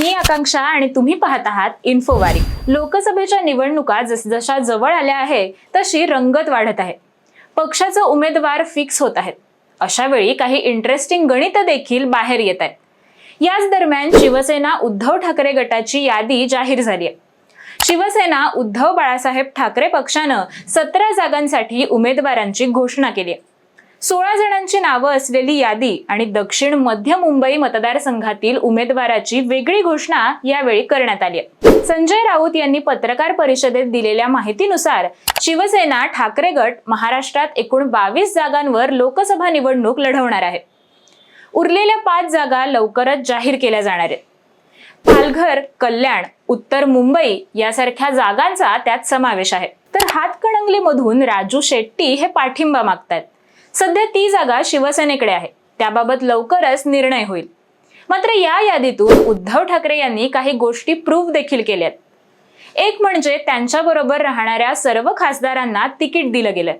मी आकांक्षा आणि तुम्ही पाहत आहात इन्फोवारी लोकसभेच्या निवडणुका जसजशा जवळ आल्या आहे तशी रंगत वाढत आहे. पक्षाचे उमेदवार फिक्स होत आहेत. अशा वेळी काही इंटरेस्टिंग गणित देखील बाहेर येत आहेत. याच दरम्यान शिवसेना उद्धव ठाकरे गटाची यादी जाहीर झाली आहे. शिवसेना उद्धव बाळासाहेब ठाकरे पक्षानं सतरा जागांसाठी उमेदवारांची घोषणा केली आहे. सोळा जणांची नावं असलेली यादी आणि दक्षिण मध्य मुंबई मतदारसंघातील उमेदवाराची वेगळी घोषणा यावेळी करण्यात आली आहे. संजय राऊत यांनी पत्रकार परिषदेत दिलेल्या माहितीनुसार शिवसेना ठाकरे गट महाराष्ट्रात एकूण बावीस जागांवर लोकसभा निवडणूक लढवणार आहे. उरलेल्या पाच जागा लवकरच जाहीर केल्या जाणार आहेत. पालघर कल्याण उत्तर मुंबई यासारख्या जागांचा त्यात समावेश आहे. तर हातकणंगलेमधून राजू शेट्टी हे पाठिंबा मागतायत. सध्या ती जागा शिवसेनेकडे आहे. त्याबाबत लवकरच निर्णय होईल. मात्र या यादीतून उद्धव ठाकरे यांनी काही गोष्टी प्रूव्ह देखील केल्यात. एक म्हणजे त्यांच्याबरोबर राहणाऱ्या सर्व खासदारांना तिकीट दिलं गेलं.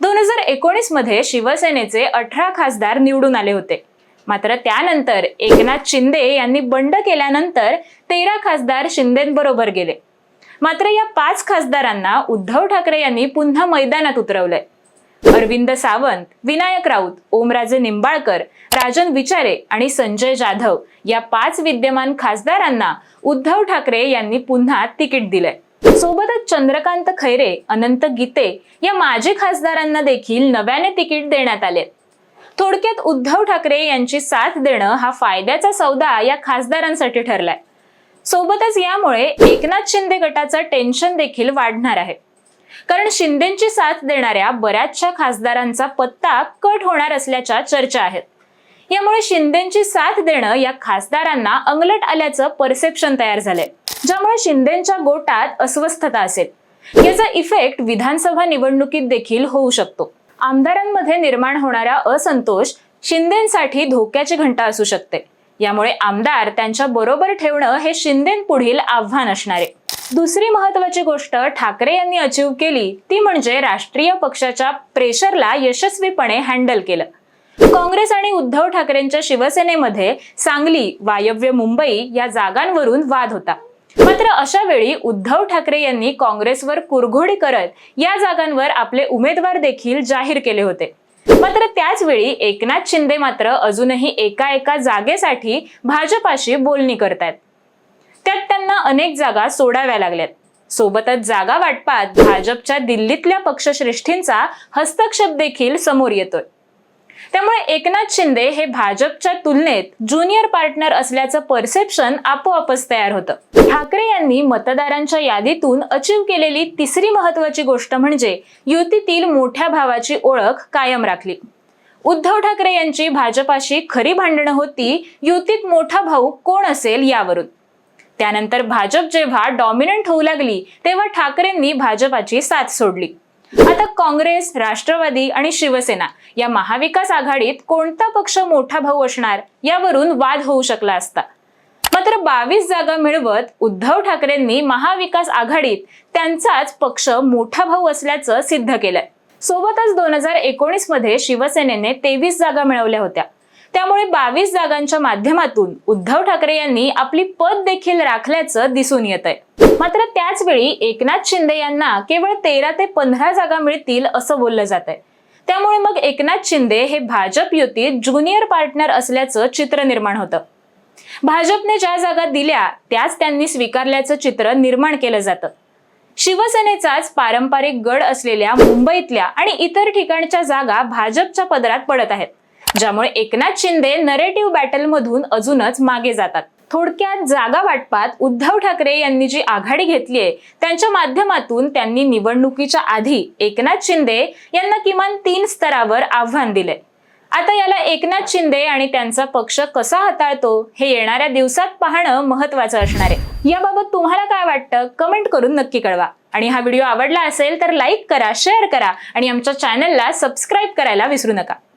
दोन हजार एकोणीसमध्ये शिवसेनेचे अठरा खासदार निवडून आले होते. मात्र त्यानंतर एकनाथ शिंदे यांनी बंड केल्यानंतर तेरा खासदार शिंदेबरोबर गेले. मात्र या पाच खासदारांना उद्धव ठाकरे यांनी पुन्हा मैदानात उतरवलंय. अरविंद सावंत विनायक राऊत ओमराजे निंबाळकर राजन विचारे आणि संजय जाधव या पाच विद्यमान खासदारांना उद्धव ठाकरे यांनी पुन्हा तिकीट दिलंय. सोबतच चंद्रकांत खैरे अनंत गीते या माजी खासदारांना देखील नव्याने तिकीट देण्यात आले. थोडक्यात उद्धव ठाकरे यांची साथ देणं हा फायद्याचा सौदा या खासदारांसाठी ठरलाय. सोबतच यामुळे एकनाथ शिंदे गटाचं टेन्शन देखील वाढणार आहे. कारण शिंदेची साथ देणाऱ्या बऱ्याचशा खासदारांचा पत्ता कट होणार असल्याच्या चर्चा आहेत. यामुळे शिंदेची साथ देणं या खासदारांना अंगलट आल्याचं परसेप्शन तयार झालंय. ज्यामुळे शिंदेच्या गोटात अस्वस्थता असेल. याचा इफेक्ट विधानसभा निवडणुकीत देखील होऊ शकतो. आमदारांमध्ये निर्माण होणारा असंतोष शिंदेसाठी धोक्याची घंटा असू शकते. यामुळे आमदार त्यांच्या बरोबर ठेवणं हे शिंदेपुढील आव्हान असणार. आहे दुसरी महत्वाची गोष्ट ठाकरे यांनी अचीव केली ती म्हणजे राष्ट्रीय पक्षाच्या प्रेशरला यशस्वीपणे हँडल केलं. काँग्रेस आणि उद्धव ठाकरेंच्या शिवसेनेमध्ये सांगली वायव्य मुंबई या जागांवरून वाद होता. मात्र अशा वेळी उद्धव ठाकरे यांनी काँग्रेसवर कुरघोडी करत या जागांवर आपले उमेदवार देखील जाहीर केले होते. मात्र त्याच वेळी एकनाथ शिंदे मात्र अजूनही एका एका जागेसाठी भाजपाशी बोलणी करतायत. त्यांना अनेक जागा सोडाव्या लागल्यात. सोबतच जागा वाटपात भाजपच्या दिल्लीतल्या पक्षश्रेष्ठींचा हस्तक्षेप देखील समोर येतोय. त्यामुळे एकनाथ शिंदे हे भाजपच्या तुलनेत ज्युनियर पार्टनर असल्याचं परसेप्शन आपोआपच तयार होतं. ठाकरे यांनी मतदारांच्या यादीतून अचीव केलेली तिसरी महत्वाची गोष्ट म्हणजे युतीतील मोठ्या भावाची ओळख कायम राखली. उद्धव ठाकरे यांची भाजपाशी खरी भांडणं होती युतीत मोठा भाऊ कोण असेल यावरून. त्यानंतर भाजप जेव्हा डॉमिनंट होऊ लागली तेव्हा ठाकरेंनी भाजपाची साथ सोडली. आता काँग्रेस राष्ट्रवादी आणि शिवसेना या महाविकास आघाडीत कोणता पक्ष मोठा भाऊ असणार यावरून वाद होऊ शकला असता. मात्र बावीस जागा मिळवत उद्धव ठाकरेंनी महाविकास आघाडीत त्यांचाच पक्ष मोठा भाऊ असल्याचं सिद्ध केलंय. सोबतच दोन हजार एकोणीसमध्ये शिवसेनेने तेवीस जागा मिळवल्या होत्या. त्यामुळे बावीस जागांच्या माध्यमातून उद्धव ठाकरे यांनी आपली पद देखील राखल्याचं दिसून येत आहे. मात्र त्याचवेळी एकनाथ शिंदे यांना केवळ तेरा ते पंधरा जागा मिळतील असं बोललं जात आहे. त्यामुळे मग एकनाथ शिंदे हे भाजप युतीत ज्युनियर पार्टनर असल्याचं चित्र निर्माण होतं. भाजपने ज्या जागा दिल्या त्याच त्यांनी स्वीकारल्याचं चित्र निर्माण केलं जातं. शिवसेनेचाच पारंपरिक गड असलेल्या मुंबईतल्या आणि इतर ठिकाणच्या जागा भाजपच्या पदरात पडत आहेत. ज्यामुळे एकनाथ शिंदे नरेटिव्ह बॅटलमधून अजूनच मागे जातात. थोडक्यात जागा वाटपात उद्धव ठाकरे यांनी जी आघाडी घेतली आहे त्यांच्या माध्यमातून त्यांनी निवडणुकीच्या आधी एकनाथ शिंदे यांना किमान तीन स्तरावर आव्हान दिले आता याला एकनाथ शिंदे आणि त्यांचा पक्ष कसा हाताळतो हे येणाऱ्या दिवसात पाहणं महत्वाचं असणार आहे. याबाबत तुम्हाला काय वाटतं कमेंट करून नक्की कळवा. आणि हा व्हिडिओ आवडला असेल तर लाईक करा शेअर करा आणि आमच्या चॅनलला सबस्क्राईब करायला विसरू नका.